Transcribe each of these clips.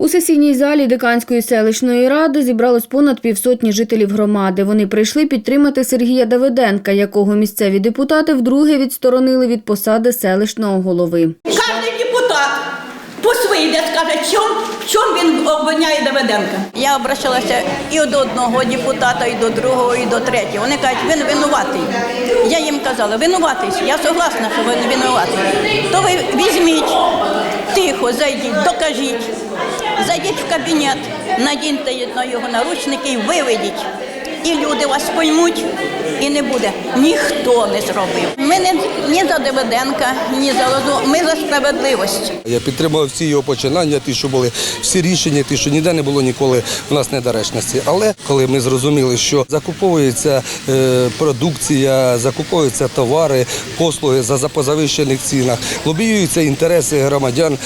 У сесійній залі Диканської селищної ради зібралось понад півсотні жителів громади. Вони прийшли підтримати Сергія Давиденка, якого місцеві депутати вдруге відсторонили від посади селищного голови. Кожен депутат пусть вийде, скаже, в чому, в чому він обвиняє Давиденка. Я обращалася і до одного депутата, і до другого, і до третього. Вони кажуть, він винуватий. Я їм казала, винуватий. Я согласна, що він винуватий. То ви візьміть, тихо, зайдіть, докажіть. Зайдіть в кабінет, надіньте на його наручники і виведіть. І люди вас поймуть, і не буде. Ніхто не зробив. Ми не ні за Давиденка, ні за Лозу. Ми за справедливість. Я підтримував всі його починання, ті, що були всі рішення, ті, що ніде не було ніколи в нас недоречності. Але коли ми зрозуміли, що закуповується е, продукція, закуповуються товари, послуги за запозавищених цінах, лобіюються інтереси громадян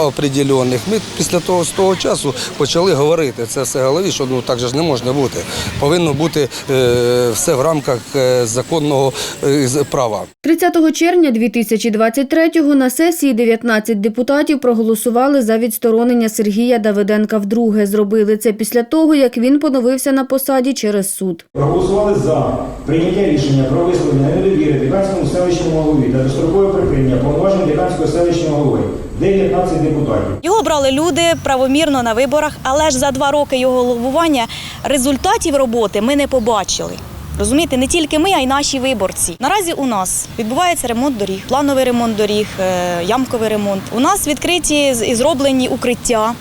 определених. Ми після того з того часу почали говорити це все голові, що ну так же ж не можна бути. Повинно бути е, все в рамках е, законного е, права. 30 червня 2023-го на сесії 19 депутатів проголосували за відсторонення Сергія Давиденка вдруге. Зробили це після того, як він поновився на посаді через суд. Проголосували за прийняття рішення про висловлення недовіри Диканському селищному голові та дострокове припинення повноважень Диканського селищного голови 19 депутатів. Його обрали люди правомірно на виборах, але ж за два роки його головування результатів роботи ми не побачили. Розумієте, не тільки ми, а й наші виборці. Наразі у нас відбувається ремонт доріг, плановий ремонт доріг, е, ямковий ремонт. У нас відкриті і зроблені укриття.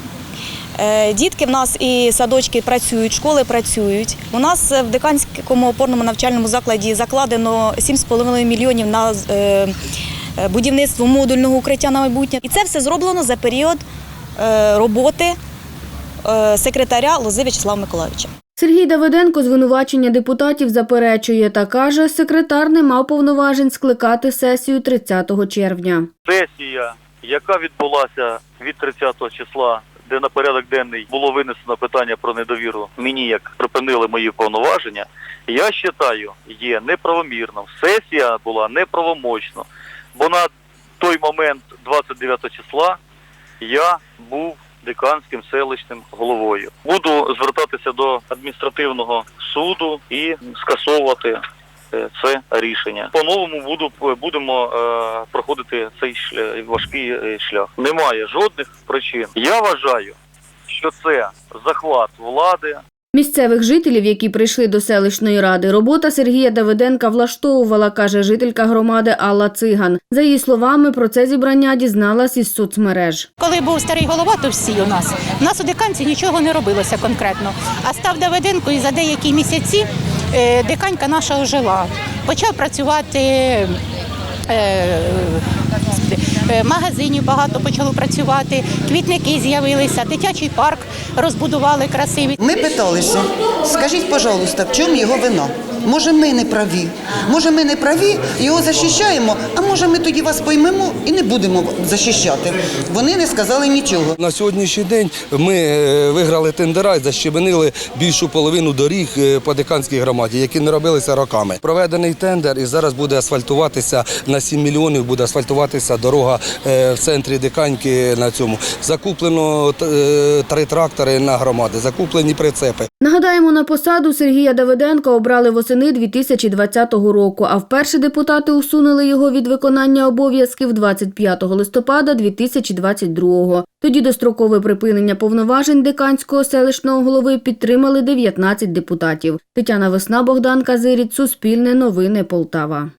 Е, Дітки в нас і садочки працюють, школи працюють. У нас в Диканському опорному навчальному закладі закладено 7,5 мільйонів на е, будівництво модульного укриття на майбутнє. І це все зроблено за період е, роботи е, секретаря Лози В'ячеслава Миколаївича. Сергій Давиденко звинувачення депутатів заперечує та каже, секретар не мав повноважень скликати сесію 30 червня. сесія, яка відбулася від 30 числа, де на порядок денний було винесено питання про недовіру мені, як припинили мої повноваження, я вважаю, є неправомірним. Сесія була неправомочна, бо на той момент, 29 числа, я був деканським селищним головою. Буду звертатися до адміністративного суду і скасовувати е, це рішення. По-новому буду будемо е, проходити цей шлях, важкий е, шлях. Немає жодних причин. Я вважаю, що це захват влади, Місцевих жителів, які прийшли до селищної ради, робота Сергія Давиденка влаштовувала, каже жителька громади Алла Циган. За її словами, про це зібрання дізналась із соцмереж. Коли був старий голова, то всі у нас. У нас у диканці нічого не робилося конкретно. А став Давиденко і за деякі місяці е, диканька наша ожила. Почав працювати. Е, Магазинів багато почало працювати, квітники з'явилися, дитячий парк розбудували красивий. Ми питалися, скажіть, пожалуйста, в чому його вина? Може, ми не праві? Може, ми не праві, його захищаємо, а може, ми тоді вас поймемо і не будемо захищати. Вони не сказали нічого. На сьогоднішній день ми е, виграли тендера і защебенили більшу половину доріг е, по диканській громаді, які не робилися роками. Проведений тендер і зараз буде асфальтуватися на 7 мільйонів. Буде асфальтуватися дорога в центрі Диканьки на цьому. Закуплено е, три трактори на громади, закуплені прицепи. Нагадаємо, на посаду Сергія Давиденка обрали восени 2020 року, а вперше депутати усунули його від виконання обов'язків 25 листопада 2022 Тоді дострокове припинення повноважень деканського селищного голови підтримали 19 депутатів. Тетяна Весна, Богдан Казиріць, Суспільне новини Полтава.